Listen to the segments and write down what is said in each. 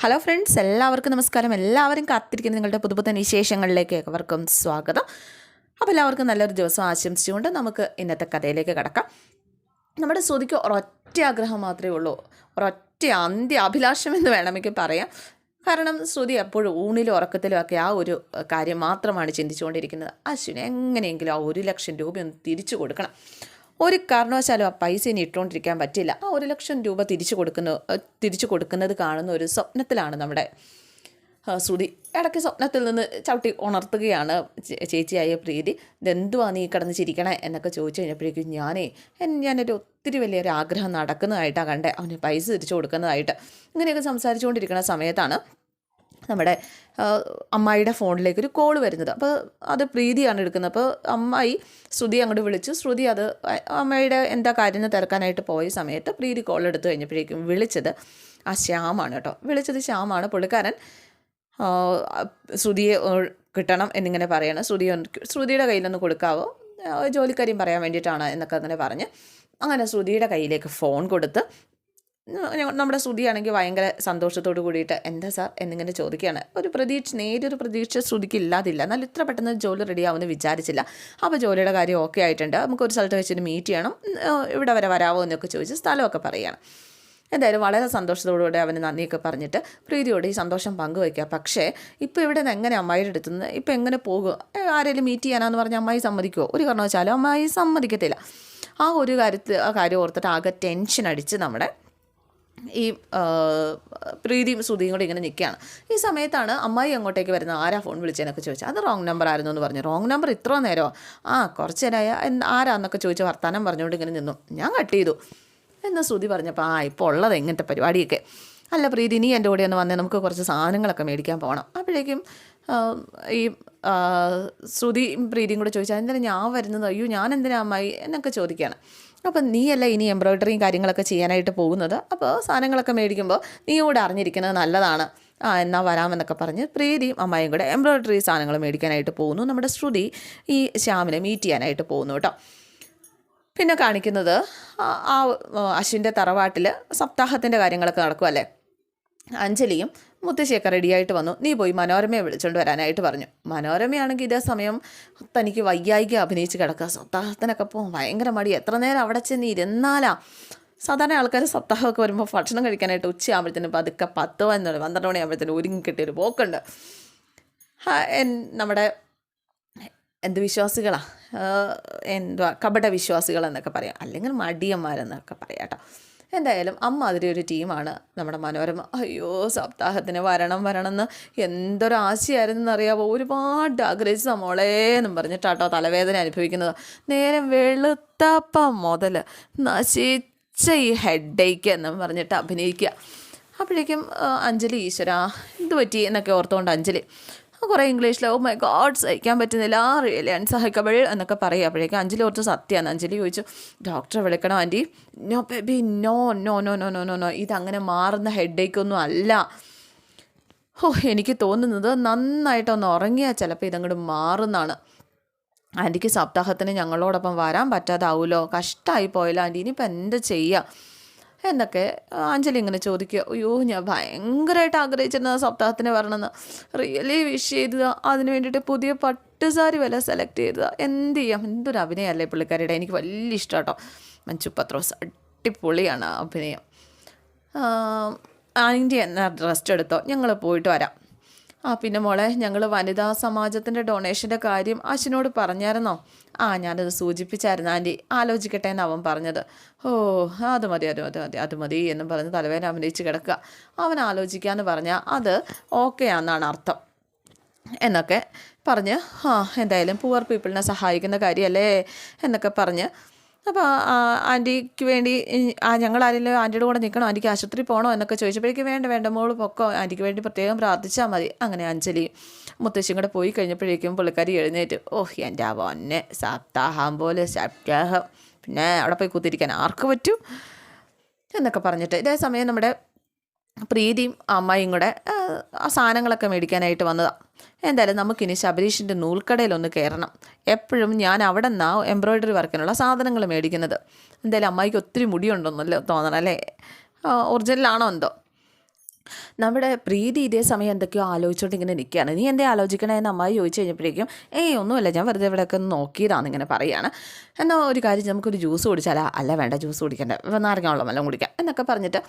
Hello friends എല്ലാവർക്കും നമസ്കാരം. എല്ലാവരും കാത്തിരിക്കുന്ന നിങ്ങളുടെ പുതുപുത്തൻ വിശേഷങ്ങളിലേക്ക് ഏവർക്കും സ്വാഗതം. അപ്പോൾ എല്ലാവർക്കും നല്ലൊരു ദിവസം ആശംസിച്ചുകൊണ്ട് നമുക്ക് ഇന്നത്തെ കഥയിലേക്ക് കിടക്കാം. നമ്മുടെ ശ്രുതിക്ക് ഒരൊറ്റ ആഗ്രഹം മാത്രമേ ഉള്ളൂ. ഒരൊറ്റ അന്ത്യ അഭിലാഷം എന്ന് വേണമെങ്കിൽ പറയാം. കാരണം ശ്രുതി എപ്പോഴും ഊണിലും ഉറക്കത്തിലും ഒക്കെ ആ ഒരു കാര്യം മാത്രമാണ് ചിന്തിച്ചുകൊണ്ടിരിക്കുന്നത്. അശ്വിന് എങ്ങനെയെങ്കിലും ആ ഒരു ലക്ഷം രൂപയൊന്ന് തിരിച്ചു കൊടുക്കണം. ഒരു കാരണവശാലും ആ പൈസ ഇനി ഇട്ടുകൊണ്ടിരിക്കാൻ പറ്റില്ല. ആ ഒരു ലക്ഷം രൂപ തിരിച്ചു കൊടുക്കുന്ന തിരിച്ചു കൊടുക്കുന്നത് കാണുന്ന ഒരു സ്വപ്നത്തിലാണ് നമ്മുടെ ശ്രുതി. ഇടയ്ക്ക് സ്വപ്നത്തിൽ നിന്ന് ചവിട്ടി ഉണർത്തുകയാണ് ചേച്ചിയായ പ്രീതി. ഇതെന്തുവാ നീ കിടന്ന് ചിരിക്കണേ എന്നൊക്കെ ചോദിച്ചു കഴിഞ്ഞപ്പോഴേക്കും ഞാനേ ഞാനൊരു ഒത്തിരി വലിയൊരു ആഗ്രഹം നടക്കുന്നതായിട്ടാണ് കണ്ടേ. അവന് പൈസ തിരിച്ചു കൊടുക്കുന്നതായിട്ട്. ഇങ്ങനെയൊക്കെ സംസാരിച്ചുകൊണ്ടിരിക്കുന്ന സമയത്താണ് നമ്മുടെ അമ്മായിയുടെ ഫോണിലേക്ക് ഒരു കോൾ വരുന്നത്. അപ്പോൾ അത് പ്രീതിയാണ് എടുക്കുന്നത്. അപ്പോൾ അമ്മായി ശ്രുതി അങ്ങോട്ട് വിളിച്ചു. ശ്രുതി അത് അമ്മയുടെ എന്താ കാര്യം തിരക്കാനായിട്ട് പോയ സമയത്ത് പ്രീതി കോൾ എടുത്തു കഴിഞ്ഞപ്പോഴേക്കും വിളിച്ചത് ആ ശ്യാമാണ് കേട്ടോ. വിളിച്ചത് ശ്യാമാണ് പുള്ളിക്കാരൻ ശ്രുതിയെ കിട്ടണം എന്നിങ്ങനെ പറയണം. ശ്രുതി ശ്രുതിയുടെ കയ്യിലൊന്ന് കൊടുക്കാവോ? ജോലിക്കാര്യം പറയാൻ വേണ്ടിയിട്ടാണ് എന്നൊക്കെ അങ്ങനെ പറഞ്ഞ് അങ്ങനെ ശ്രുതിയുടെ കയ്യിലേക്ക് ഫോൺ കൊടുത്ത് നമ്മുടെ ശ്രുതിയാണെങ്കിൽ ഭയങ്കര സന്തോഷത്തോട് കൂടിയിട്ട് എന്താ സാർ? എന്നിങ്ങനെ ചോദിക്കുകയാണ്. ഒരു പ്രതീക്ഷ നേരിയൊരു പ്രതീക്ഷ ശ്രുതിക്ക് ഇല്ലാതില്ല. എന്നാൽ ഇത്ര പെട്ടെന്ന് ജോലി റെഡി ആവുമെന്ന് വിചാരിച്ചില്ല. അപ്പോൾ ജോലിയുടെ കാര്യം ഓക്കെ ആയിട്ടുണ്ട്. നമുക്ക് ഒരു സ്ഥലത്ത് വെച്ചിട്ട് മീറ്റ് ചെയ്യണം. ഇവിടെ വരെ വരാമോ എന്നൊക്കെ ചോദിച്ച് സ്ഥലമൊക്കെ പറയുകയാണ്. എന്തായാലും വളരെ സന്തോഷത്തോടുകൂടെ അവന് നന്ദിയൊക്കെ പറഞ്ഞിട്ട് പ്രീതിയോട് ഈ സന്തോഷം പങ്കുവയ്ക്കുക. പക്ഷേ ഇപ്പോൾ ഇവിടെ നിന്ന് എങ്ങനെ അമ്മായിയുടെ അടുത്ത് നിന്ന് ഇപ്പോൾ എങ്ങനെ പോകും? ആരെങ്കിലും മീറ്റ് ചെയ്യാനാന്ന് പറഞ്ഞാൽ അമ്മായി സമ്മതിക്കുമോ ഒരു കാരണവശാലും അമ്മായി സമ്മതിക്കത്തില്ല. ആ ഒരു കാര്യത്തിൽ ആ കാര്യം ഓർത്തിട്ട് ആകെ ടെൻഷൻ അടിച്ച് നമ്മുടെ ഈ പ്രീതിയും ശ്രുതിയും കൂടി ഇങ്ങനെ നിൽക്കുകയാണ്. ഈ സമയത്താണ് അമ്മായി അങ്ങോട്ടേക്ക് വരുന്ന ആരാ ഫോൺ വിളിച്ചതെന്നൊക്കെ ചോദിച്ചാൽ അത് റോങ് നമ്പർ ആയിരുന്നു എന്ന് പറഞ്ഞു. റോങ് നമ്പർ ഇത്ര നേരമോ ആ കുറച്ച് നേരമായ. ആരാന്നൊക്കെ ചോദിച്ച് വർത്താനം പറഞ്ഞുകൊണ്ട് ഇങ്ങനെ നിന്നു. ഞാൻ കട്ട് ചെയ്തു. എന്ന് ശ്രുതി പറഞ്ഞപ്പോൾ ആ ഇപ്പോൾ ഉള്ളത് എങ്ങനത്തെ പരിപാടിയൊക്കെ? അല്ല പ്രീതി നീ എന്റെ കൂടെ ഒന്ന് വന്നേ. നമുക്ക് കുറച്ച് സാധനങ്ങളൊക്കെ മേടിക്കാൻ പോകണം അപ്പോഴേക്കും ഈ ശ്രുതിയും പ്രീതിയും കൂടെ ചോദിച്ചാൽ എന്തിനാ ഞാൻ വരുന്നത്? അയ്യോ ഞാൻ എന്തിനാ അമ്മായി? എന്നൊക്കെ ചോദിക്കുകയാണ്. അപ്പം നീയല്ല ഇനി എംബ്രോയ്ഡറിയും കാര്യങ്ങളൊക്കെ ചെയ്യാനായിട്ട് പോകുന്നത്? അപ്പോൾ സാധനങ്ങളൊക്കെ മേടിക്കുമ്പോൾ നീ കൂടെ അറിഞ്ഞിരിക്കുന്നത് നല്ലതാണ്. ആ എന്നാൽ വരാമെന്നൊക്കെ പറഞ്ഞ് പ്രീതിയും അമ്മായും കൂടെ എംബ്രോയ്ഡറി സാധനങ്ങൾ മേടിക്കാനായിട്ട് പോകുന്നു. നമ്മുടെ ശ്രുതി ഈ ശ്യാമിനെ മീറ്റ് ചെയ്യാനായിട്ട് പോകുന്നു കേട്ടോ. പിന്നെ കാണിക്കുന്നത് ആ- അശ്വിന്റെ തറവാട്ടിൽ സപ്താഹത്തിന്റെ കാര്യങ്ങളൊക്കെ നടക്കുമല്ലേ അഞ്ജലിയും മുത്തശ്ശിയൊക്കെ റെഡിയായിട്ട് വന്നു. നീ പോയി മനോരമയെ വിളിച്ചുകൊണ്ട് വരാനായിട്ട് പറഞ്ഞു. മനോരമയാണെങ്കിൽ ഇതേ സമയം തനിക്ക് വയ്യായിക അഭിനയിച്ച് കിടക്കുക. സപ്താഹത്തിനൊക്കെ പോകും ഭയങ്കര മടി. എത്ര നേരം അവിടെ ചെന്ന് ഇരുന്നാലാ? സാധാരണ ആൾക്കാർ സപ്താഹമൊക്കെ വരുമ്പോൾ ഭക്ഷണം കഴിക്കാനായിട്ട് ഉച്ചയാകുമ്പോഴത്തേനും പതുക്കെ പത്ത് പതിനൊന്ന് പന്ത്രണ്ട് മണിയാകുമ്പോഴത്തേനും ഒരുങ്ങി കിട്ടിയൊരു പോക്കുണ്ട്. നമ്മുടെ എന്ത് വിശ്വാസികളാണ് എന്തുവാ? കപട വിശ്വാസികൾ എന്നൊക്കെ പറയാം. അല്ലെങ്കിൽ മടിയന്മാരെന്നൊക്കെ പറയാം കേട്ടോ. എന്തായാലും അമ്മ അതിരി ഒരു ടീമാണ് നമ്മുടെ മനോരമ. അയ്യോ സപ്താഹത്തിന് വരണം വരണം എന്ന് എന്തൊരു എന്നറിയാമോ ഒരുപാട് ആഗ്രഹിച്ച് മോളേ എന്നും പറഞ്ഞിട്ടാട്ടോ തലവേദന അനുഭവിക്കുന്നത്. നേരം വെളുത്തപ്പം മുതൽ നശിച്ച ഈ ഹെഡേക്ക് എന്നും പറഞ്ഞിട്ട് അഭിനയിക്കുക. അപ്പോഴേക്കും അഞ്ജലി ഈശ്വര എന്ത് പറ്റി എന്നൊക്കെ ഓർത്തുകൊണ്ട് അഞ്ജലി കുറേ ഇംഗ്ലീഷിൽ ഓ മൈ ഗോഡ് സഹിക്കാൻ പറ്റുന്നില്ല ആ റിയലി അൺസഹിക്കബിൾ എന്നൊക്കെ പറയുക അപ്പോഴേക്കും അഞ്ജലി ഓർത്ത് സത്യമാണ് അഞ്ജലി ചോദിച്ചു ഡോക്ടറെ വിളിക്കണം auntie? No baby no no no no no no no ഇതങ്ങനെ മാറുന്ന ഹെഡേക്കൊന്നും അല്ല. ഓ എനിക്ക് തോന്നുന്നത് നന്നായിട്ടൊന്ന് ഉറങ്ങിയാൽ ചിലപ്പോൾ ഇതങ്ങോട്ട് മാറുന്നതാണ് ആന്റിക്ക് സപ്താഹത്തിന് ഞങ്ങളോടൊപ്പം വരാൻ പറ്റാതാവുമല്ലോ കഷ്ടമായി പോയല്ലോ ആന്റി. ഇനിയിപ്പോൾ എന്താ ചെയ്യുക എന്നൊക്കെ അഞ്ജലി ഇങ്ങനെ ചോദിക്കുക. അയ്യോ ഞാൻ ഭയങ്കരമായിട്ട് ആഗ്രഹിച്ചിരുന്ന സപ്താഹത്തിന് വരണമെന്ന്. റിയലി വിഷ് ചെയ്തത്. അതിന് വേണ്ടിയിട്ട് പുതിയ പട്ടുസാരി വില സെലക്ട് ചെയ്തത്. എന്ത് ചെയ്യാം? എന്തൊരു അഭിനയമല്ലേ പുള്ളിക്കാരിയുടെ? എനിക്ക് വലിയ ഇഷ്ടം കേട്ടോ മഞ്ജു പത്രോസ് അടിപൊളിയാണ് അഭിനയം ആന്റി എന്നാ റെസ്റ്റ് എടുത്തോ? ഞങ്ങൾ പോയിട്ട് വരാം. ആ പിന്നെ മോളെ ഞങ്ങൾ വനിതാ സമാജത്തിന്റെ ഡൊണേഷന്റെ കാര്യം അശ്വിനോട് പറഞ്ഞായിരുന്നോ? ആ ഞാനത് സൂചിപ്പിച്ചായിരുന്നു ആന്റി ആലോചിക്കട്ടെ എന്ന് അവൻ പറഞ്ഞത്. ഓ അത് മതി അത് മതി മതി അത് മതി എന്നും പറഞ്ഞ് തലവേന അഭിനയിച്ച് കിടക്കുക. അവൻ ആലോചിക്കാന്ന് പറഞ്ഞാൽ അത് ഓക്കെ ആണെന്നാണ് അർത്ഥം. എന്നൊക്കെ പറഞ്ഞ് ആ എന്തായാലും പുവർ പീപ്പിളിനെ സഹായിക്കുന്ന കാര്യമല്ലേ എന്നൊക്കെ പറഞ്ഞ് അപ്പോൾ ആന്റിക്ക് വേണ്ടി ആ ഞങ്ങൾ ആരെങ്കിലും ആന്റിയുടെ കൂടെ നിൽക്കണം? ആന്റിക്ക് ആശുപത്രി പോകണോ എന്നൊക്കെ ചോദിച്ചപ്പോഴേക്കും വേണ്ട വേണ്ട മോൾ പൊക്കോ. ആന്റിക്ക് വേണ്ടി പ്രത്യേകം പ്രാർത്ഥിച്ചാൽ മതി. അങ്ങനെ അഞ്ജലി മുത്തശ്ശിയും കൂടെ പോയി കഴിഞ്ഞപ്പോഴേക്കും പുള്ളിക്കാരി എഴുന്നേറ്റ് ഓഹ് എന്റെ ആ പൊന്നെ സപ്താഹം പോലെ സപ്താഹം. പിന്നെ അവിടെ പോയി കുത്തിരിക്കാൻ ആർക്ക് പറ്റും? എന്നൊക്കെ പറഞ്ഞിട്ട് ഇതേ സമയം നമ്മുടെ പ്രീതിയും അമ്മയും കൂടെ ആ, സാധനങ്ങളൊക്കെ മേടിക്കാനായിട്ട് വന്നതാണ് എന്തായാലും നമുക്കിനി ശബരീഷിന്റെ നൂൽക്കടയിലൊന്ന് കയറണം. എപ്പോഴും ഞാൻ അവിടെ നിന്നാണ് എംബ്രോയ്ഡറി വർക്കിനുള്ള സാധനങ്ങൾ മേടിക്കുന്നത്. എന്തായാലും അമ്മായിക്ക് ഒത്തിരി മുടിയുണ്ടെന്നല്ലോ തോന്നണം അല്ലേ ഒറിജിനലാണോ എന്തോ? നമ്മുടെ പ്രീതി ഇതേ സമയം എന്തൊക്കെയോ ആലോചിച്ചുകൊണ്ട് ഇങ്ങനെ നിൽക്കുകയാണ് നീ എന്തേ ആലോചിക്കണേന്ന് അമ്മായി ചോദിച്ചു കഴിഞ്ഞപ്പോഴേക്കും ഏയ് ഒന്നുമില്ല ഞാൻ വെറുതെ ഇവിടെയൊക്കെ ഒന്ന് നോക്കിയതാണ് ഇങ്ങനെ പറയുകയാണ് എന്നാൽ ഒരു കാര്യം നമുക്കൊരു ജ്യൂസ് കുടിച്ചാലാ? അല്ല വേണ്ട ജ്യൂസ് കുടിക്കണ്ട. ഇപ്പം നാരങ്ങ വെള്ളം കുടിക്കാം എന്നൊക്കെ പറഞ്ഞിട്ട്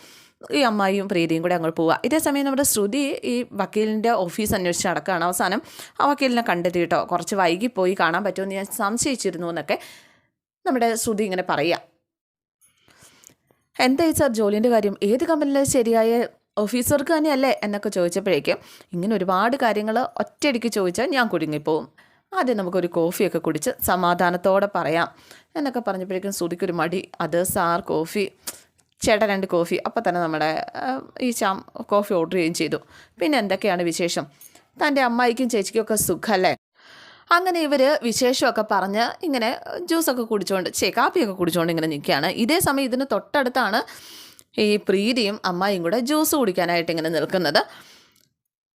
ഈ അമ്മായിയും പ്രീതിയും കൂടെ അങ്ങോട്ട് പോവുക ഇതേ സമയം നമ്മുടെ ശ്രുതി ഈ വക്കീലിന്റെ ഓഫീസ് അന്വേഷിച്ച് നടക്കുകയാണ് അവസാനം. ആ വക്കീലിനെ കണ്ടെത്തിയിട്ടോ കുറച്ച് വൈകി പോയി കാണാൻ പറ്റുമെന്ന് ഞാൻ സംശയിച്ചിരുന്നു എന്നൊക്കെ നമ്മുടെ ശ്രുതി ഇങ്ങനെ പറയുക എന്തായി സാർ ജോലിന്റെ കാര്യം? ഏത് കമ്പനിയിലെ ശരിയായ ഓഫീസർക്ക് തന്നെയല്ലേ എന്നൊക്കെ ചോദിച്ചപ്പോഴേക്കും ഇങ്ങനെ ഒരുപാട് കാര്യങ്ങൾ ഒറ്റയടിക്ക് ചോദിച്ചാൽ ഞാൻ കുടുങ്ങിപ്പോവും. ആദ്യം നമുക്കൊരു കോഫിയൊക്കെ കുടിച്ച് സമാധാനത്തോടെ പറയാം എന്നൊക്കെ പറഞ്ഞപ്പോഴേക്കും ശ്രുതിക്കൊരു മടി. അത് സാർ കോഫി ചേട്ട രണ്ട് കോഫി അപ്പോൾ തന്നെ നമ്മുടെ ഈ ചാം കോഫി ഓർഡർ ചെയ്യുകയും ചെയ്തു. പിന്നെ എന്തൊക്കെയാണ് വിശേഷം? തന്റെ അമ്മായിക്കും ചേച്ചിക്കും ഒക്കെ സുഖമല്ലേ? അങ്ങനെ ഇവർ വിശേഷമൊക്കെ പറഞ്ഞ് ഇങ്ങനെ ജ്യൂസൊക്കെ കുടിച്ചുകൊണ്ട് ചേ കാപ്പിയൊക്കെ കുടിച്ചുകൊണ്ട് ഇങ്ങനെ നിൽക്കുകയാണ്. ഇതേ സമയം ഇതിന് തൊട്ടടുത്താണ് ഈ പ്രീതിയും അമ്മായിയും കൂടെ ജ്യൂസ് കുടിക്കാനായിട്ട് ഇങ്ങനെ നിൽക്കുന്നത്.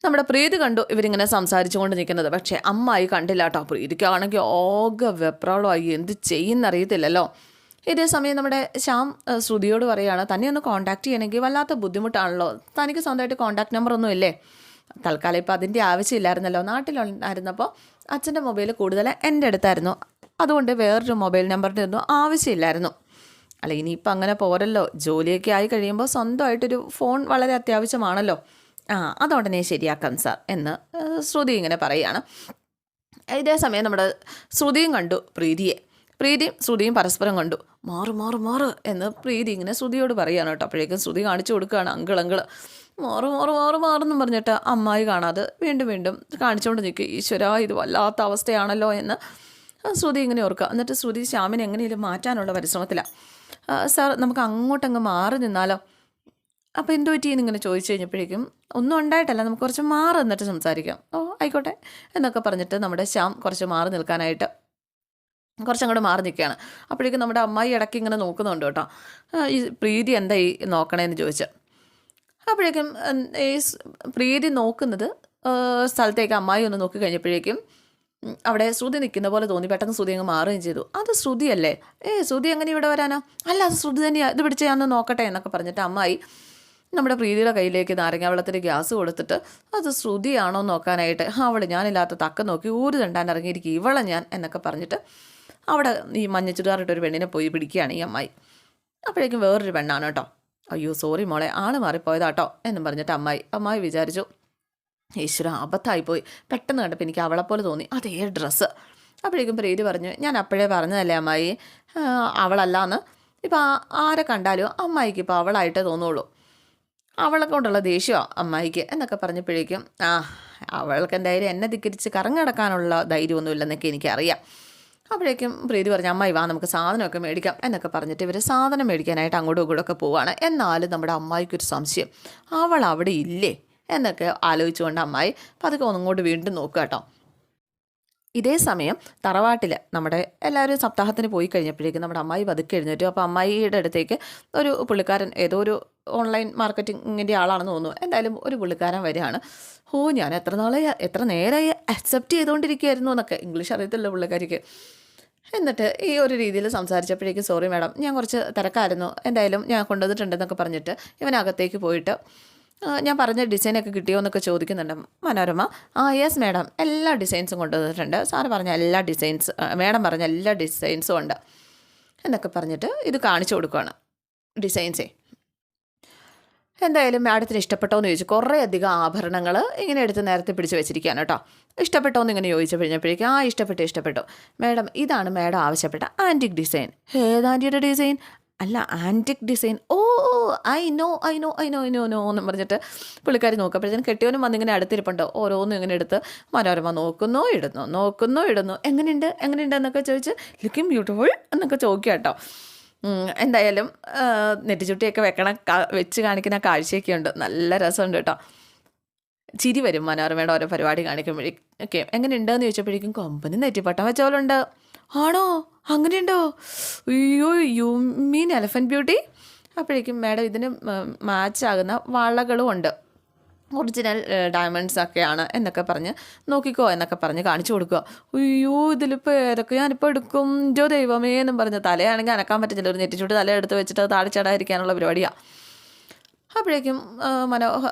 നമ്മുടെ പ്രീതി കണ്ടു ഇവരിങ്ങനെ സംസാരിച്ചുകൊണ്ട് നിൽക്കുന്നത്. പക്ഷേ അമ്മായി കണ്ടില്ല കേട്ടോ പ്രീതിക്കാണെങ്കിൽ ഓക വെപ്രാളമായി. എന്ത് ചെയ്യുന്നറിയത്തില്ലല്ലോ. ഇതേ സമയം നമ്മുടെ ശ്യാം ശ്രുതിയോട് പറയുകയാണ് തന്നെ ഒന്ന് കോൺടാക്ട് ചെയ്യണമെങ്കിൽ വല്ലാത്ത ബുദ്ധിമുട്ടാണല്ലോ. തനിക്ക് സ്വന്തമായിട്ട് കോൺടാക്ട് നമ്പർ ഒന്നും ഇല്ലേ? തൽക്കാലം ഇപ്പോൾ അതിന്റെ ആവശ്യമില്ലായിരുന്നല്ലോ. നാട്ടിലുണ്ടായിരുന്നപ്പോൾ അച്ഛന്റെ മൊബൈൽ കൂടുതൽ എന്റെ അടുത്തായിരുന്നു. അതുകൊണ്ട് വേറൊരു മൊബൈൽ നമ്പറിന്റെ ഒന്നും ആവശ്യമില്ലായിരുന്നു. അല്ല ഇനിയിപ്പോൾ അങ്ങനെ പോരല്ലോ. ജോലിയൊക്കെ ആയി കഴിയുമ്പോൾ സ്വന്തമായിട്ടൊരു ഫോൺ വളരെ അത്യാവശ്യമാണല്ലോ. ആ അതുടനെ ശരിയാക്കാം സാർ എന്ന് ശ്രുതി ഇങ്ങനെ പറയുകയാണ്. ഇതേ സമയം നമ്മുടെ ശ്രുതിയും കണ്ടു പ്രീതിയെ. പ്രീതിയും ശ്രുതിയും പരസ്പരം കണ്ടു. മാറു മാറു മാറു എന്ന് പ്രീതി ഇങ്ങനെ ശ്രുതിയോട് പറയുകയാണ് കേട്ടോ. അപ്പോഴേക്കും ശ്രുതി കാണിച്ചു കൊടുക്കുകയാണ് അങ്കിൾ അങ്കിൾ. മാറു മാറു മാറ് മാറെന്നും പറഞ്ഞിട്ട് അമ്മായി കാണാതെ വീണ്ടും വീണ്ടും കാണിച്ചുകൊണ്ട് നിൽക്കുക. ഈശ്വര ഇത് വല്ലാത്ത അവസ്ഥയാണല്ലോ എന്ന് ശ്രുതി ഇങ്ങനെ ഓർക്കുക. എന്നിട്ട് ശ്രുതി ശ്യാമിനെ എങ്ങനെയും മാറ്റാനുള്ള പരിശ്രമത്തിലാണ് സാർ നമുക്ക് അങ്ങോട്ടങ്ങ് മാറി നിന്നാലോ? അപ്പോൾ എന്തു പറ്റിയെന്ന് ഇങ്ങനെ ചോദിച്ചു കഴിഞ്ഞപ്പോഴേക്കും ഒന്നും ഉണ്ടായിട്ടല്ല നമുക്ക് കുറച്ച് മാറി നിന്നിട്ട് സംസാരിക്കാം. ഓ ആയിക്കോട്ടെ എന്നൊക്കെ പറഞ്ഞിട്ട് നമ്മുടെ ശ്യാം കുറച്ച് മാറി നിൽക്കാനായിട്ട് കുറച്ച് അങ്ങോട്ട് മാറി നിൽക്കുകയാണ്. അപ്പോഴേക്കും നമ്മുടെ അമ്മായി ഇടയ്ക്ക് ഇങ്ങനെ നോക്കുന്നുണ്ട് കേട്ടോ. ഈ പ്രീതി എന്താ ഈ നോക്കണേന്ന് ചോദിച്ചു. അപ്പോഴേക്കും ഈ പ്രീതി നോക്കുന്നത് സ്ഥലത്തേക്ക് അമ്മായി ഒന്ന് നോക്കി കഴിഞ്ഞപ്പോഴേക്കും അവിടെ ശ്രുതി നിൽക്കുന്ന പോലെ തോന്നി. പെട്ടെന്ന് ശ്രുതി അങ്ങ് മാറുകയും ചെയ്തു. അത് ശ്രുതിയല്ലേ? ഏ ശ്രുതി എങ്ങനെ ഇവിടെ വരാനോ? അല്ല അത് ശ്രുതി തന്നെയാണ് ഇത് പിടിച്ച് ഞാൻ നോക്കട്ടെ എന്നൊക്കെ പറഞ്ഞിട്ട് അമ്മായി നമ്മുടെ പ്രീതിയുടെ കയ്യിലേക്ക് നാരങ്ങ വെള്ളത്തിൽ ഗ്യാസ് കൊടുത്തിട്ട് അത് ശ്രുതിയാണോ നോക്കാനായിട്ട്? അവൾ ഞാനില്ലാത്ത തക്ക നോക്കി ഊര് തണ്ടാൻ ഇറങ്ങിയിരിക്കും ഇവളെ ഞാൻ എന്നൊക്കെ പറഞ്ഞിട്ട് അവിടെ ഈ മഞ്ഞ ചുരിദാറിട്ട ഒരു പെണ്ണിനെ പോയി പിടിക്കുകയാണ് ഈ അമ്മായി. അപ്പോഴേക്കും വേറൊരു പെണ്ണാണ് കേട്ടോ. അയ്യോ സോറി മോളെ ആൾ മാറിപ്പോയതാട്ടോ എന്നും പറഞ്ഞിട്ട് അമ്മായി. അമ്മായി വിചാരിച്ചു ഈശ്വര അബദ്ധമായിപ്പോയി പെട്ടെന്ന് കണ്ടപ്പോൾ എനിക്ക് അവളെപ്പോലെ തോന്നി. അതേ ഡ്രസ്സ് അപ്പോഴേക്കും പ്രീതി പറഞ്ഞു ഞാൻ അപ്പോഴേ പറഞ്ഞതല്ലേ അമ്മായി? അവളല്ലാന്ന്. ഇപ്പം ആരെ കണ്ടാലും അമ്മായിക്ക് ഇപ്പോൾ അവളായിട്ടേ തോന്നുള്ളൂ. അവളെ കൊണ്ടുള്ള ദേഷ്യമാണ് അമ്മായിക്ക് എന്നൊക്കെ പറഞ്ഞപ്പോഴേക്കും ആ അവൾക്ക് എന്തായാലും എന്നെ ധിക്കരിച്ച് കറങ്ങടക്കാനുള്ള ധൈര്യമൊന്നുമില്ലെന്നൊക്കെ എനിക്കറിയാം. അപ്പോഴേക്കും പ്രീതി പറഞ്ഞു അമ്മായി വാ നമുക്ക് സാധനമൊക്കെ മേടിക്കാം എന്നൊക്കെ പറഞ്ഞിട്ട് ഇവർ സാധനം മേടിക്കാനായിട്ട് അങ്ങോട്ടും ഇങ്ങോട്ടും ഒക്കെ പോവാണ്. എന്നാലും നമ്മുടെ അമ്മായിക്കൊരു സംശയം അവൾ അവിടെ ഇല്ലേ? എന്നൊക്കെ ആലോചിച്ചുകൊണ്ട് അമ്മായി പതുക്കെ ഒന്നുകൂടി വീണ്ടും നോക്കുക കേട്ടോ. ഇതേ സമയം തറവാട്ടിൽ നമ്മുടെ എല്ലാവരും സപ്താഹത്തിന് പോയി കഴിഞ്ഞപ്പോഴേക്കും നമ്മുടെ അമ്മായി പതുക്കെ എഴുന്നേറ്റു. അപ്പോൾ അമ്മായിയുടെ അടുത്തേക്ക് ഒരു പുള്ളിക്കാരൻ ഏതോ ഒരു ഓൺലൈൻ മാർക്കറ്റിങ്ങിന്റെ ആളാണെന്ന് തോന്നുന്നു. എന്തായാലും ഒരു പുള്ളിക്കാരൻ വരികയാണ്. ഹോ ഞാൻ എത്ര നാളെ എത്ര നേരമായി അക്സെപ്റ്റ് ചെയ്തുകൊണ്ടിരിക്കുകയായിരുന്നു എന്നൊക്കെ ഇംഗ്ലീഷ് അറിയത്തില്ല പുള്ളിക്കാരിക്ക്. എന്നിട്ട് ഈ ഒരു രീതിയിൽ സംസാരിച്ചപ്പോഴേക്കും സോറി മാഡം ഞാൻ കുറച്ച് തിരക്കായിരുന്നു. എന്തായാലും ഞാൻ കൊണ്ടുവന്നിട്ടുണ്ടെന്നൊക്കെ പറഞ്ഞിട്ട് ഇവനകത്തേക്ക് പോയിട്ട് ഞാൻ പറഞ്ഞ ഡിസൈനൊക്കെ കിട്ടിയോ എന്നൊക്കെ ചോദിക്കുന്നുണ്ട്. മനോരമ. ആ യെസ് മാഡം എല്ലാ ഡിസൈൻസും കൊണ്ടുവന്നിട്ടുണ്ട്. സാറ് പറഞ്ഞ എല്ലാ ഡിസൈൻസ് മാഡം പറഞ്ഞ എല്ലാ ഡിസൈൻസും ഉണ്ട്. എന്നൊക്കെ പറഞ്ഞിട്ട് ഇത് കാണിച്ചു കൊടുക്കുകയാണ് ഡിസൈൻസേ. എന്തായാലും മാഡത്തിന് ഇഷ്ടപ്പെട്ടോ എന്ന് ചോദിച്ചു. കുറേ അധികം ആഭരണങ്ങൾ ഇങ്ങനെ എടുത്ത് നേരത്തെ പിടിച്ച് വെച്ചിരിക്കുകയാണ് കേട്ടോ. ഇഷ്ടപ്പെട്ടോ എന്ന് ഇങ്ങനെ ചോദിച്ചു കഴിഞ്ഞപ്പോഴേക്കും ആ ഇഷ്ടപ്പെട്ടു ഇഷ്ടപ്പെട്ടു. മാഡം ഇതാണ് മാഡം ആവശ്യപ്പെട്ട ആന്റിക് ഡിസൈൻ ഏത് ആന്റിയുടെ ഡിസൈൻ അല്ല antique design oh I know I know I know I know no എന്ന് പറഞ്ഞിട്ട് പുള്ളിക്കാരി നോക്കപ്പോഴത്തേനും കെട്ടിയവനും വന്നിങ്ങനെ അടുത്തിരിപ്പുണ്ട്. ഓരോന്നും ഇങ്ങനെ എടുത്ത് മനോരമ നോക്കുന്നു ഇടുന്നു നോക്കുന്നു ഇടുന്നു. എങ്ങനെയുണ്ട്? എങ്ങനെയുണ്ട് എന്നൊക്കെ ചോദിച്ച് ലുക്കിംഗ് ബ്യൂട്ടിഫുൾ എന്നൊക്കെ ചോദിക്കുക കേട്ടോ എന്തായാലും നെറ്റിച്ചുട്ടിയൊക്കെ വെക്കണ വെച്ച് കാണിക്കുന്ന കാഴ്ചയൊക്കെ ഉണ്ട് നല്ല രസമുണ്ട് കേട്ടോ. ചിരി വരും മനോരമയുടെ ഓരോ പരിപാടി കാണിക്കുമ്പോഴേക്കും. എങ്ങനെയുണ്ടെന്ന് ചോദിച്ചപ്പോഴേക്കും കൊമ്പന് നെറ്റിപ്പട്ടം വെച്ച പോലെ ഉണ്ട്. ആണോ? അങ്ങനെയുണ്ടോ? അയ്യോ യു മീൻ എലഫന്റ് ബ്യൂട്ടി അപ്പോഴേക്കും മാഡം ഇതിന് മാച്ച് ആകുന്ന വളകളും ഉണ്ട്. ഒറിജിനൽ ഡയമണ്ട്സ് ഒക്കെയാണ് എന്നൊക്കെ പറഞ്ഞ് നോക്കിക്കോ എന്നൊക്കെ പറഞ്ഞ് കാണിച്ചു കൊടുക്കുക. അയ്യോ ഇതിലിപ്പോൾ ഏതൊക്കെ ഞാനിപ്പോൾ എടുക്കും? ജോ ദൈവമേ എന്നും പറഞ്ഞ് തലയാണെങ്കിൽ അനക്കാൻ പറ്റത്തില്ല. ഒരു നെറ്റിച്ചൂട്ട് തല എടുത്ത് വെച്ചിട്ട് അത് താഴെ ചടാതിരിക്കാനുള്ള പരിപാടിയാണ് അപ്പോഴേക്കും മനോഹ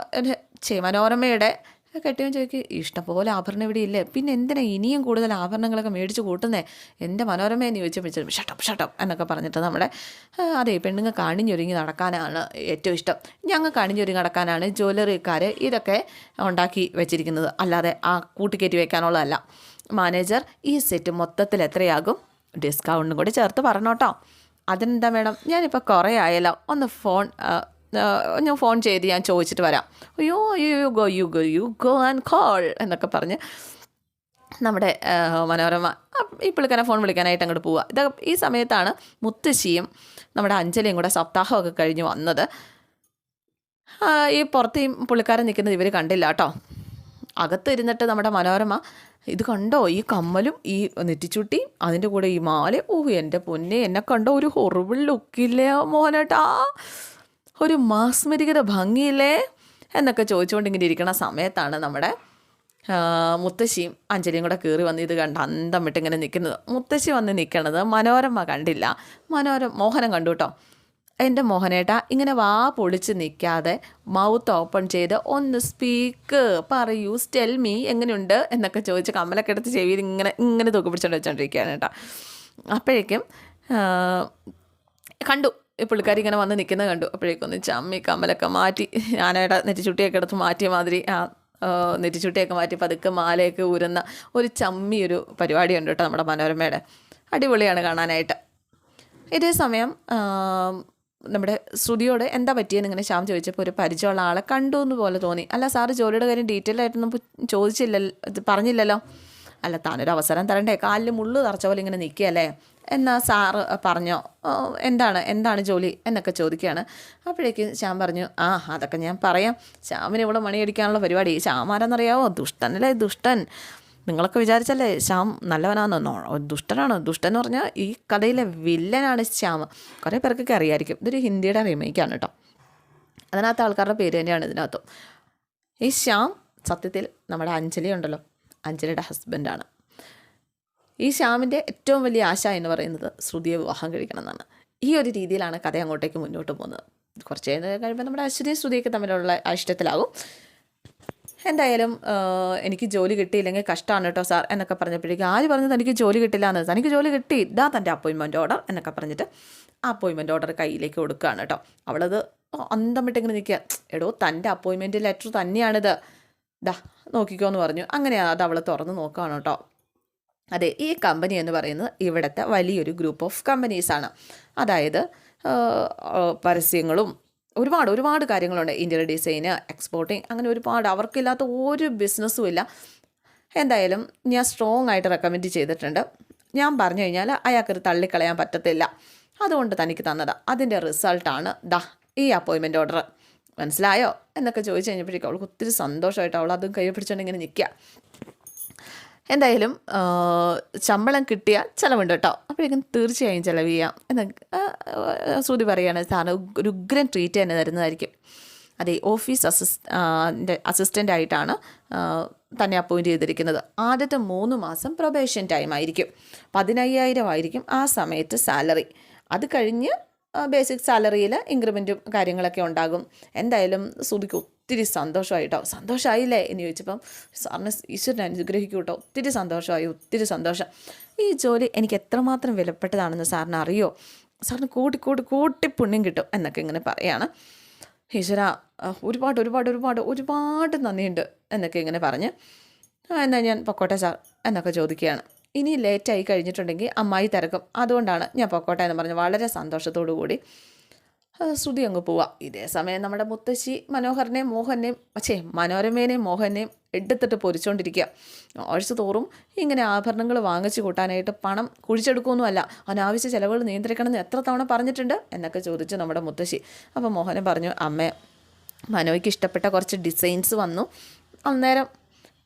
ചേ മനോരമയുടെ കെട്ടിയവൻ ചോദിക്കും ഇഷ്ടംപോലെ ആഭരണം ഇവിടെ ഇല്ലേ? പിന്നെ എന്തിനാ ഇനിയും കൂടുതൽ ആഭരണങ്ങളൊക്കെ മേടിച്ച് കൂട്ടുന്നേ? എന്റെ മനോരമയെന്ന് ചോദിച്ചപ്പോൾ ഷട്ടപ്പ് ഷട്ടപ്പ് എന്നൊക്കെ പറഞ്ഞിട്ട് നമ്മുടെ അതേ പെണ്ണുങ്ങൾ കണിഞ്ഞൊരുങ്ങി നടക്കാനാണ് ഏറ്റവും ഇഷ്ടം. ഞങ്ങൾ കണിഞ്ഞൊരുങ്ങി നടക്കാനാണ് ജ്വല്ലറിക്കാർ ഇതൊക്കെ ഉണ്ടാക്കി വെച്ചിരിക്കുന്നത്. അല്ലാതെ ആ കൂട്ടിക്കയറ്റി വെക്കാനുള്ളതല്ല. മാനേജർ ഈ സെറ്റ് മൊത്തത്തിൽ എത്രയാകും? ഡിസ്കൗണ്ടും കൂടി ചേർത്ത് പറഞ്ഞോട്ടോ. അതിനെന്താ വേണം ഞാനിപ്പോൾ കുറേ ആയല്ലോ. ഒന്ന് ഫോൺ ഞാൻ ഫോൺ ചെയ്ത് ഞാൻ ചോദിച്ചിട്ട് വരാം. അയ്യോ you go you go you go and call എന്നൊക്കെ പറഞ്ഞ് നമ്മുടെ മനോരമ. ഈ ഫോൺ വിളിക്കാനായിട്ട് അങ്ങോട്ട് പോവുക ഇത് ഈ സമയത്താണ് മുത്തശ്ശിയും നമ്മുടെ അഞ്ജലിയും കൂടെ സപ്താഹമൊക്കെ കഴിഞ്ഞ് വന്നത്. ഈ പുറത്ത് ഈ പുള്ളിക്കാരൻ നിൽക്കുന്നത് ഇവർ കണ്ടില്ല കേട്ടോ. അകത്തിരുന്നിട്ട് നമ്മുടെ മനോരമ ഇത് കണ്ടോ? ഈ കമ്മലും ഈ നെറ്റിച്ചുട്ടി അതിന്റെ കൂടെ ഈ മാല ഓ എന്റെ പൊന്നെ എന്നെ കണ്ടോ ഒരു ഹൊറിബിൾ ലുക്കില്ലേ മോനേട്ടാ? ഒരു മാസ്മരികത ഭംഗിയില്ലേ എന്നൊക്കെ ചോദിച്ചുകൊണ്ട് ഇങ്ങനെ സമയത്താണ് നമ്മുടെ മുത്തശ്ശിയും അഞ്ജലിയും കൂടെ കയറി വന്ന് ഇത് കണ്ട് അന്തം വിട്ട് ഇങ്ങനെ നിൽക്കുന്നത്. മുത്തശ്ശി വന്ന് നിൽക്കണത് മനോരമ കണ്ടില്ല. മനോരമ മോഹനം കണ്ടു കേട്ടോ. എന്റെ മോഹനേട്ട ഇങ്ങനെ വാ പൊളിച്ച് നിൽക്കാതെ മൗത്ത് ഓപ്പൺ ചെയ്ത് ഒന്ന് സ്പീക്ക് പറയൂ സ്റ്റെൽ മീ എങ്ങനെയുണ്ട്? എന്നൊക്കെ ചോദിച്ച് കമ്മലൊക്കെ എടുത്ത് ചെവിയിൽ ഇങ്ങനെ ഇങ്ങനെ തൂക്കി പിടിച്ചോണ്ട് വെച്ചോണ്ടിരിക്കുകയാണ് കേട്ടോ. അപ്പോഴേക്കും കണ്ടു. പുള്ളിക്കാരി ഇങ്ങനെ വന്ന് നിൽക്കുന്നത് കണ്ടു. അപ്പോഴേക്കൊന്ന് ചമ്മി കമ്മലൊക്കെ മാറ്റി. ഞാനയുടെ നെറ്റിച്ചുട്ടിയൊക്കെ എടുത്ത് മാറ്റിയ മാതിരി ആ നെറ്റിച്ചുട്ടിയൊക്കെ മാറ്റി പതുക്കെ മാലയൊക്കെ ഊരുന്ന ഒരു ചമ്മി ഒരു പരിപാടി ഉണ്ട് കേട്ടോ നമ്മുടെ മനോരമയുടെ. അടിപൊളിയാണ് കാണാനായിട്ട്. ഇതേ സമയം നമ്മുടെ ശ്രുതിയോട് എന്താ പറ്റിയെന്ന് ഇങ്ങനെ ശ്യാം ചോദിച്ചപ്പോൾ ഒരു പരിചയമുള്ള ആളെ കണ്ടു എന്ന് പോലെ തോന്നി. അല്ല സാറ് ജോലിയുടെ കാര്യം ഡീറ്റെയിൽ ആയിട്ടൊന്നും ചോദിച്ചില്ലല്ലോ പറഞ്ഞില്ലല്ലോ? അല്ല താനൊരു അവസരം തരണ്ടേ? കാലിൽ മുള്ളു തറച്ച പോലെ ഇങ്ങനെ നിൽക്കുകയല്ലേ? എന്നാ സാറ് പറഞ്ഞോ? എന്താണ്? എന്താണ് ജോലി? എന്നൊക്കെ ചോദിക്കുകയാണ്. അപ്പോഴേക്കും ശ്യാം പറഞ്ഞു ആ അതൊക്കെ ഞാൻ പറയാം. ശ്യാമിന് ഇവിടെ മണിയടിക്കാനുള്ള പരിപാടി. ശ്യാം ആരാന്നറിയാവോ? ദുഷ്ടനല്ലേ ദുഷ്ടൻ. നിങ്ങളൊക്കെ വിചാരിച്ചല്ലേ ശ്യാം നല്ലവനാണെന്നോ ദുഷ്ടനാണ്. ദുഷ്ടൻ എന്ന് പറഞ്ഞാൽ ഈ കഥയിലെ വില്ലനാണ് ശ്യാം. കുറേ പേർക്കൊക്കെ അറിയായിരിക്കും. ഇതൊരു ഹിന്ദിയുടെ റീമേക്കാണ് കേട്ടോ. അതിനകത്ത് ആൾക്കാരുടെ പേര് തന്നെയാണ് ഇതിനകത്തും. ഈ ശ്യാം സത്യത്തിൽ നമ്മുടെ അഞ്ജലി ഉണ്ടല്ലോ അഞ്ജലിയുടെ ഹസ്ബൻഡാണ് ഈ ശ്യാമിന്റെ ഏറ്റവും വലിയ ആശ എന്ന് പറയുന്നത് ശ്രുതിയെ വിവാഹം കഴിക്കണം എന്നാണ് ഈ ഒരു രീതിയിലാണ് കഥ അങ്ങോട്ടേക്ക് മുന്നോട്ട് പോകുന്നത്. കുറച്ച് കഴിയുമ്പോൾ നമ്മുടെ അശ്വതിയും ശ്രുതിയൊക്കെ തമ്മിലുള്ള ആ ഇഷ്ടത്തിലാവും എന്തായാലും എനിക്ക് ജോലി കിട്ടിയില്ലെങ്കിൽ കഷ്ടമാണ് കേട്ടോ സാർ എന്നൊക്കെ പറഞ്ഞപ്പോഴേക്കും ആര് പറഞ്ഞു തനിക്ക് ജോലി കിട്ടില്ല എന്ന്? തനിക്ക് ജോലി കിട്ടി. ഇതാ തന്റെ അപ്പോയിൻമെന്റ് ഓർഡർ എന്നൊക്കെ പറഞ്ഞിട്ട് ആ അപ്പോയിൻമെന്റ് ഓർഡർ കയ്യിലേക്ക് കൊടുക്കുകയാണ് കേട്ടോ. അവളത് അന്തം വിട്ടിങ്ങനെ നിൽക്കുക. എടോ തന്റെ അപ്പോയിൻമെന്റ് ലെറ്റർ തന്നെയാണിത്. ദാ നോക്കിക്കോ എന്ന് പറഞ്ഞു. അങ്ങനെ അത് അവൾ തുറന്ന് നോക്കുകയാണ് കേട്ടോ. അതെ ഈ കമ്പനി എന്ന് പറയുന്നത് ഇവിടുത്തെ വലിയൊരു ഗ്രൂപ്പ് ഓഫ് കമ്പനീസാണ് അതായത് പരസ്യങ്ങളും ഒരുപാട് ഒരുപാട് കാര്യങ്ങളുണ്ട്. ഇന്റീരിയർ ഡിസൈന് എക്സ്പോർട്ടിങ് അങ്ങനെ ഒരുപാട്. അവർക്കില്ലാത്ത ഒരു ബിസിനസ്സും ഇല്ല. എന്തായാലും ഞാൻ സ്ട്രോങ് ആയിട്ട് റെക്കമെൻഡ് ചെയ്തിട്ടുണ്ട്. ഞാൻ പറഞ്ഞു കഴിഞ്ഞാൽ അയാൾക്കൊരു തള്ളിക്കളയാൻ പറ്റത്തില്ല. അതുകൊണ്ട് തനിക്ക് തന്നത്. അതിന്റെ റിസൾട്ടാണ് ദാ ഈ അപ്പോയിൻമെന്റ് ഓർഡർ മനസ്സിലായോ? എന്നൊക്കെ ചോദിച്ചു കഴിഞ്ഞപ്പോഴേക്കും അവൾക്ക് ഒത്തിരി സന്തോഷമായിട്ട് അവൾ അതും കൈ പിടിച്ചുകൊണ്ട് ഇങ്ങനെ നിൽക്കുക. എന്തായാലും ശമ്പളം കിട്ടിയാൽ ചിലവുണ്ട് കേട്ടോ. അപ്പോഴേക്കും തീർച്ചയായും ചിലവ് ചെയ്യാം. എന്ന് സൂതി പറയുകയാണ് സാറിന് ഒരു ഉഗ്രൻ ട്രീറ്റ് തന്നെ തരുന്നതായിരിക്കും. അതെ ഓഫീസ് അസിസ്റ്റ് അസിസ്റ്റന്റ് ആയിട്ടാണ് തന്നെ അപ്പോയിന്റ് ചെയ്തിരിക്കുന്നത്. ആദ്യത്തെ മൂന്ന് മാസം പ്രൊബേഷൻ ടൈം ആയിരിക്കും. പതിനയ്യായിരം ആയിരിക്കും ആ സമയത്ത് സാലറി. അത് കഴിഞ്ഞ് ബേസിക് സാലറിയിൽ ഇൻക്രിമെന്റും കാര്യങ്ങളൊക്കെ ഉണ്ടാകും. എന്തായാലും ശ്രുതിക്ക് ഒത്തിരി സന്തോഷമായിട്ടോ സന്തോഷമായില്ലേ എന്ന് ചോദിച്ചപ്പം സാറിന് ഈശ്വരനെ അനുഗ്രഹിക്കൂ കേട്ടോ ഒത്തിരി സന്തോഷമായി ഒത്തിരി സന്തോഷം. ഈ ജോലി എനിക്ക് എത്രമാത്രം വിലപ്പെട്ടതാണെന്ന് സാറിന് അറിയോ? സാറിന് കൂട്ടി കൂട്ടി കൂട്ടി പുണ്യം കിട്ടും എന്നൊക്കെ ഇങ്ങനെ പറയാണ്. ഈശ്വര ഒരുപാട് ഒരുപാട് ഒരുപാട് ഒരുപാട് നന്ദിയുണ്ട് എന്നൊക്കെ ഇങ്ങനെ പറഞ്ഞ് എന്നാൽ എന്നാ ഞാൻ പൊക്കോട്ടെ സാർ എന്നൊക്കെ ചോദിക്കുകയാണ്. ഇനി ലേറ്റായി കഴിഞ്ഞിട്ടുണ്ടെങ്കിൽ അമ്മായി തിരക്കും. അതുകൊണ്ടാണ് ഞാൻ പൊക്കോട്ടെ എന്ന് പറഞ്ഞ് വളരെ സന്തോഷത്തോടു കൂടി ശ്രുതി അങ്ങ് പോവാം. ഇതേ സമയം നമ്മുടെ മുത്തശ്ശി മനോഹരനെയും മോഹനെയും പക്ഷേ മനോരമേനെയും മോഹനെയും എടുത്തിട്ട് പൊരിച്ചുകൊണ്ടിരിക്കുക ആഴ്ച തോറും ഇങ്ങനെ ആഭരണങ്ങൾ വാങ്ങിച്ചു കൂട്ടാനായിട്ട് പണം കുഴിച്ചെടുക്കുമൊന്നുമല്ല അനാവശ്യ ചിലവുകൾ നിയന്ത്രിക്കണമെന്ന് എത്ര തവണ പറഞ്ഞിട്ടുണ്ട് എന്നൊക്കെ ചോദിച്ചു നമ്മുടെ മുത്തശ്ശി. അപ്പോൾ മോഹനൻ പറഞ്ഞു അമ്മ മനോയ്ക്ക് ഇഷ്ടപ്പെട്ട കുറച്ച് ഡിസൈൻസ് വന്നു. അന്നേരം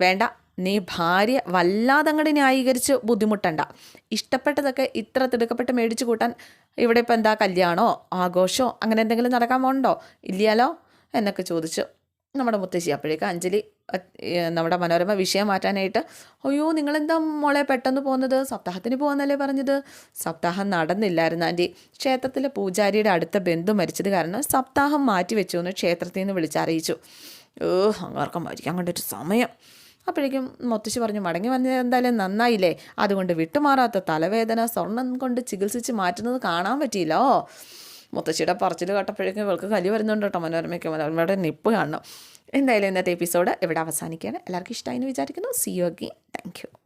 വേണ്ട. നീ ഭാര്യ വല്ലാതെ അങ്ങോട്ട് ന്യായീകരിച്ച് ബുദ്ധിമുട്ടണ്ട. ഇഷ്ടപ്പെട്ടതൊക്കെ ഇത്ര തിടുക്കപ്പെട്ട് മേടിച്ചു കൂട്ടാൻ ഇവിടെ ഇപ്പം എന്താ കല്യാണോ ആഘോഷമോ അങ്ങനെ എന്തെങ്കിലും നടക്കാൻ പോകണ്ടോ ഇല്ലയാലോ? എന്നൊക്കെ ചോദിച്ചു നമ്മുടെ മുത്തശ്ശി. അപ്പോഴേക്കും അഞ്ജലി നമ്മുടെ മനോരമ വിഷയം മാറ്റാനായിട്ട് അയ്യോ നിങ്ങളെന്താ മോളെ പെട്ടെന്ന് പോകുന്നത്? സപ്താഹത്തിന് പോകുന്നല്ലേ പറഞ്ഞത്? സപ്താഹം നടന്നില്ലായിരുന്നു ആന്റി. ക്ഷേത്രത്തിലെ പൂജാരിയുടെ അടുത്ത ബന്ധു മരിച്ചത് കാരണം സപ്താഹം മാറ്റി വെച്ചു എന്ന് ക്ഷേത്രത്തിൽ നിന്ന് വിളിച്ചറിയിച്ചു. ഓ അങ്ങാർക്കം മരിക്കാൻ കണ്ടിട്ട് സമയം. അപ്പോഴേക്കും മുത്തശ്ശി പറഞ്ഞു മടങ്ങി വന്നത് എന്തായാലും നന്നായില്ലേ? അതുകൊണ്ട് വിട്ടുമാറാത്ത തലവേദന സ്വർണം കൊണ്ട് ചികിത്സിച്ച് മാറ്റുന്നത് കാണാൻ പറ്റിയില്ലോ? മുത്തശ്ശിയുടെ പറച്ചിൽ കേട്ടപ്പോഴേക്കും ഇവൾക്ക് കലി വരുന്നുണ്ട് കേട്ടോ മനോരമയ്ക്ക്. മനോരമയുടെ നിപ്പ് കാണണം. എന്തായാലും ഇന്നത്തെ എപ്പിസോഡ് ഇവിടെ അവസാനിക്കുകയാണ്. എല്ലാവർക്കും ഇഷ്ടമായി എന്ന് വിചാരിക്കുന്നു. C Yogi thank you